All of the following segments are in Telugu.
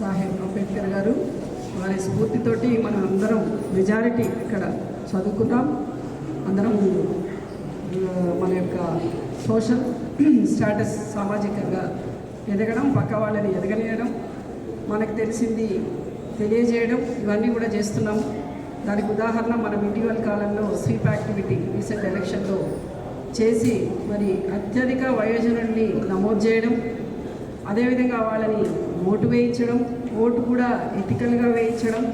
సాహెబ్ అంబేద్కర్ గారు వారి స్ఫూర్తితోటి మనం అందరం మెజారిటీ ఇక్కడ చదువుకున్నాం అందరం మన యొక్క సోషల్ స్టాటస్ సామాజికంగా ఎదగడం పక్క వాళ్ళని ఎదగనేయడం మనకు తెలిసింది తెలియజేయడం ఇవన్నీ కూడా చేస్తున్నాం. దానికి ఉదాహరణ మనం ఇటీవల కాలంలో స్వీప్ యాక్టివిటీ రీసెంట్ ఎలక్షన్లో చేసి మరి అత్యధిక వయోజనుల్ని నమోదు చేయడం అదేవిధంగా వాళ్ళని ఓటు వేయించడం ఓటు కూడా ఎథికల్గా వేయించడం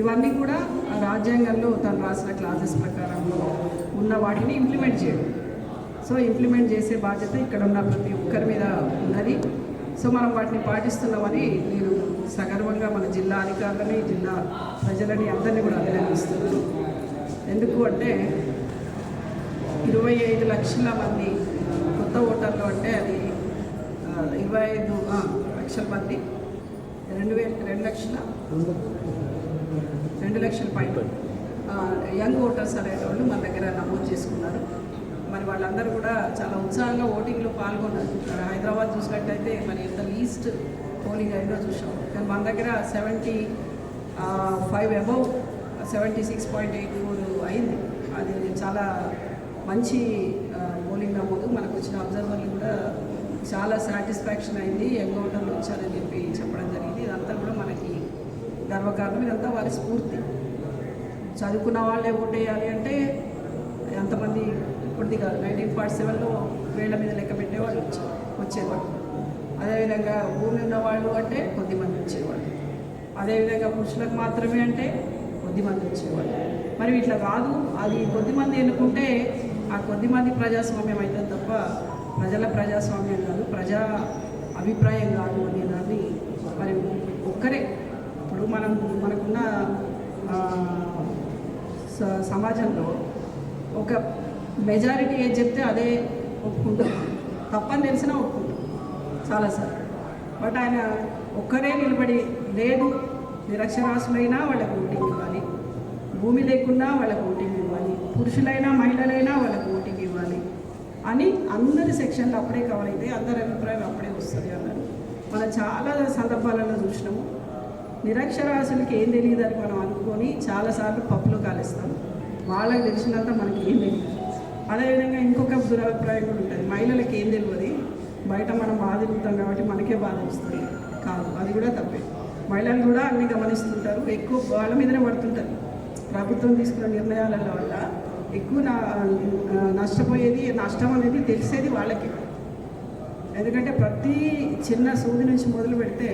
ఇవన్నీ కూడా ఆ రాజ్యాంగంలో తను రాసిన క్లాసెస్ ప్రకారంలో ఉన్న వాటిని ఇంప్లిమెంట్ చేయడం. సో ఇంప్లిమెంట్ చేసే బాధ్యత ఇక్కడ ఉన్న ప్రతి ఒక్కరి మీద ఉన్నది. సో మనం వాటిని పాటిస్తున్నామని నేను సగర్వంగా మన జిల్లా అధికారులని జిల్లా ప్రజలని అందరినీ కూడా అభినందిస్తున్నాను. ఎందుకు అంటే ఇరవై ఐదు లక్షల మంది కొత్త ఓటర్లు అంటే అది ఇరవై ఐదు లక్షల మంది. రెండు వేల రెండు లక్షల? రెండు లక్షల పైన. యంగ్ ఓటర్స్ అనేవాళ్ళు మన దగ్గర నమోదు చేసుకున్నారు. మరి వాళ్ళందరూ కూడా చాలా ఉత్సాహంగా ఓటింగ్లో పాల్గొన్నారు. మరి హైదరాబాద్ చూసినట్టయితే మరి ఎంత లీస్ట్ పోలింగ్ అయిందో చూసాం. కానీ మన దగ్గర seventy five above seventy six point eight four అయింది. అది చాలా మంచి పోలింగ్ నమోదు. మనకు వచ్చిన అబ్జర్వర్లు కూడా చాలా సాటిస్ఫాక్షన్ అయింది యంగ్ వచ్చారని చెప్పి చెప్పడం జరిగింది. ఇదంతా కూడా మనకి గర్వకారణం. ఇదంతా వారి స్ఫూర్తి. చదువుకున్న వాళ్ళే ఓటేయాలి అంటే ఎంతమంది ఇప్పటిది కాదు నైన్టీన్ ఫార్టీ సెవెన్లో వేళ్ళ మీద లెక్క పెట్టేవాళ్ళు వచ్చే వచ్చేవాళ్ళు. అదేవిధంగా భూమి ఉన్న వాళ్ళు అంటే కొద్దిమంది వచ్చేవాళ్ళు. అదేవిధంగా పురుషులకు మాత్రమే అంటే కొద్దిమంది వచ్చేవాళ్ళు. మరి ఇట్లా కాదు అది కొద్దిమంది ఎన్నుకుంటే ఆ కొద్దిమంది ప్రజాస్వామ్యం అవుతుంది తప్ప ప్రజల ప్రజాస్వామ్యం కాదు ప్రజా అభిప్రాయం కాదు అనే దాన్ని మరి ఒక్కరే ఇప్పుడు మనం మనకున్న స- సమాజంలో ఒక మెజారిటీ ఏది చెప్తే అదే ఒప్పుకుంటాం. తప్పని తెలిసినా ఒప్పుకుంటాం చాలాసార్లు. బట్ ఆయన ఒక్కరే నిలబడి లేదు నిరక్షరాస్యులైనా వాళ్ళకు ఓటింగ్ ఇవ్వాలి భూమి లేకున్నా వాళ్ళకు ఓటింగ్ ఇవ్వాలి పురుషులైనా మహిళలైనా అని అందరి సెక్షన్లు అప్పుడే కవర్ అయితే అందరి అభిప్రాయం అప్పుడే వస్తుంది అన్నారు. మనం చాలా సందర్భాలలో చూసినాము. నిరక్షరాశులకి ఏం తెలియదు అని మనం అనుకొని చాలాసార్లు పప్పులో కాలుస్తాం. వాళ్ళకి తెలిసినంత మనకి ఏం తెలియదు. అదేవిధంగా ఇంకొక దురభిప్రాయం కూడా ఉంటుంది. మహిళలకు ఏం తెలియదు. బయట మనం బాధ తిరుగుతాం కాబట్టి మనకే బాధ వస్తుంది. కాదు అది కూడా తప్పే. మహిళలు కూడా అన్ని గమనిస్తుంటారు. ఎక్కువ వాళ్ళ మీదనే పడుతుంటారు. ప్రభుత్వం తీసుకున్న నిర్ణయాల వల్ల ఎక్కువ నా నష్టపోయేది నష్టం అనేది తెలిసేది వాళ్ళకి. ఎందుకంటే ప్రతి చిన్న సూది నుంచి మొదలు పెడితే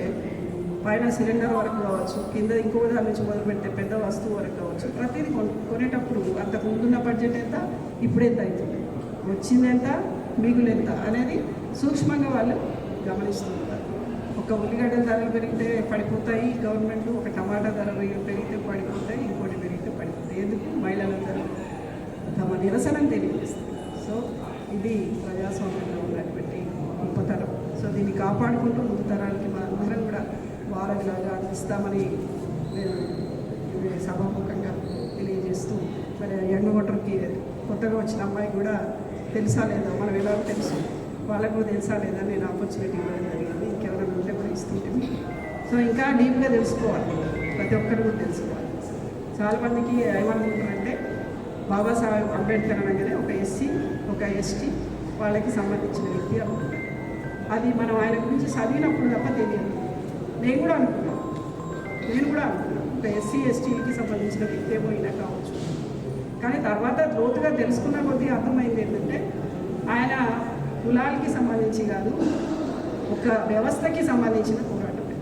పైన సిలిండర్ వరకు కావచ్చు కింద ఇంకో దాని నుంచి మొదలు పెడితే పెద్ద వస్తువు వరకు కావచ్చు ప్రతిదీ కొను కొనేటప్పుడు అంతకు ముందున్న బడ్జెట్ ఎంత ఇప్పుడు ఎంత అవుతుంది? వచ్చింది ఎంత మిగులు ఎంత అనేది సూక్ష్మంగా వాళ్ళు గమనిస్తుంటారు ఒక ఉల్లిగడ్డ ధరలు పెరిగితే పడిపోతాయి గవర్నమెంట్ ఒక టమాటా ధరలు పెరిగితే పడిపోతాయి ఇంకోటి పెరిగితే పడిపోతాయి. ఎందుకు? మహిళల ధరలు. నిరసనను తెలియజేస్తుంది. సో ఇది ప్రజాస్వామ్యంలో ఉన్నటువంటి గొప్పతనం. సో దీన్ని కాపాడుకుంటూ ముందు తరానికి మనందరం కూడా వారధిలాగా అందిస్తామని నేను సభాముఖంగా తెలియజేస్తూ మరి యంగ్ ఓటర్కి కొత్తగా వచ్చిన అమ్మాయి కూడా తెలుసా లేదా? మనం ఎలా తెలుసు? వాళ్ళకు కూడా తెలుసా లేదా? నేను ఆపర్చునిటీ ఇవ్వడం జరిగింది. ఇంకెవరైనా ఉంటే కూడా ఇస్తుంటే. సో ఇంకా డీప్గా తెలుసుకోవాలి. ప్రతి ఒక్కరు కూడా తెలుసుకోవాలి. చాలామందికి ఏమనుకుంటారంటే బాబాసాహెబ్ అంబేద్కర్ అనగానే ఒక ఎస్సీ ఒక ఎస్టీ వాళ్ళకి సంబంధించిన వ్యక్తి అనుకుంటారు అది మనం ఆయన గురించి చదివినప్పుడు తప్ప తెలియదు. నేను కూడా అనుకున్నాను. నేను కూడా అనుకున్నాను. ఒక ఎస్సీ ఎస్టీకి సంబంధించిన వ్యక్తి ఏమో ఈయన కావచ్చు. కానీ తర్వాత లోతుగా తెలుసుకున్న కొద్దీ అర్థమైంది ఏంటంటే ఆయన కులాలకి సంబంధించి కాదు ఒక వ్యవస్థకి సంబంధించిన పోరాటమే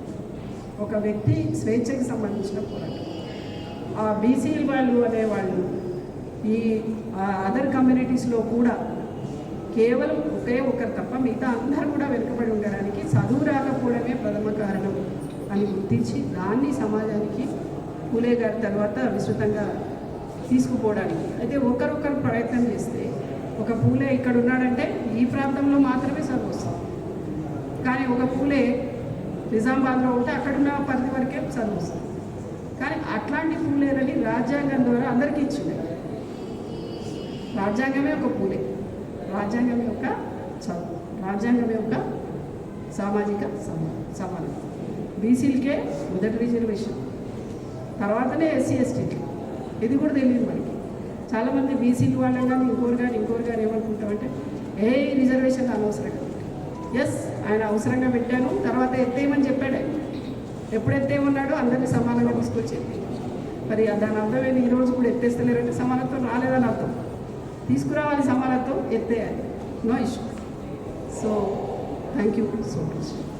ఒక వ్యక్తి స్వేచ్ఛకి సంబంధించిన పోరాటం. ఆ బీసీ వాళ్ళు అనేవాళ్ళు ఈ అదర్ కమ్యూనిటీస్లో కూడా కేవలం ఒకే ఒకరు తప్ప మిగతా అందరూ కూడా వెనుకబడి ఉండడానికి చదువు రాకపోవడమే ప్రథమ కారణం అని గుర్తించి దాన్ని సమాజానికి పూలే గారి తర్వాత విస్తృతంగా తీసుకుపోవడానికి. అయితే ఒకరొకరు ప్రయత్నం చేస్తే ఒక పూలే ఇక్కడ ఉన్నాడంటే ఈ ప్రాంతంలో మాత్రమే చదువు వస్తుంది. కానీ ఒక పూలే నిజామాబాద్లో ఉంటే అక్కడున్న పరిధి వరకే చదువు వస్తుంది. కానీ అట్లాంటి పూలేరని రాజ్యాంగం ద్వారా అందరికీ ఇచ్చింది. రాజ్యాంగమే ఒక పూలే రాజ్యాంగమే ఒక చదువు. రాజ్యాంగమే ఒక సామాజిక సమా- బీసీలకే మొదటి రిజర్వేషన్. తర్వాతనే ఎస్సీ ఎస్టీకి ఇది కూడా తెలియదు మనకి. చాలామంది బీసీలు వాళ్ళని కానీ ఇంకోరు కానీ ఇంకోరు కానీ ఏమనుకుంటామంటే ఏ రిజర్వేషన్ అనవసరం ఎస్ ఆయన అవసరంగా పెట్టాను తర్వాత ఎత్తేయమని చెప్పాడు. ఎప్పుడు ఎత్తేయమన్నాడో అందరినీ సమానంగా తీసుకొచ్చేది. మరి దాని అర్థం ఏంటి ఈరోజు కూడా ఎత్తేస్తలేరంటే సమానత్వం రాలేదని అర్థం. తీసుకురావాలి సమానత్వం ఎత్తేయాలి. No issue. So thank you so much.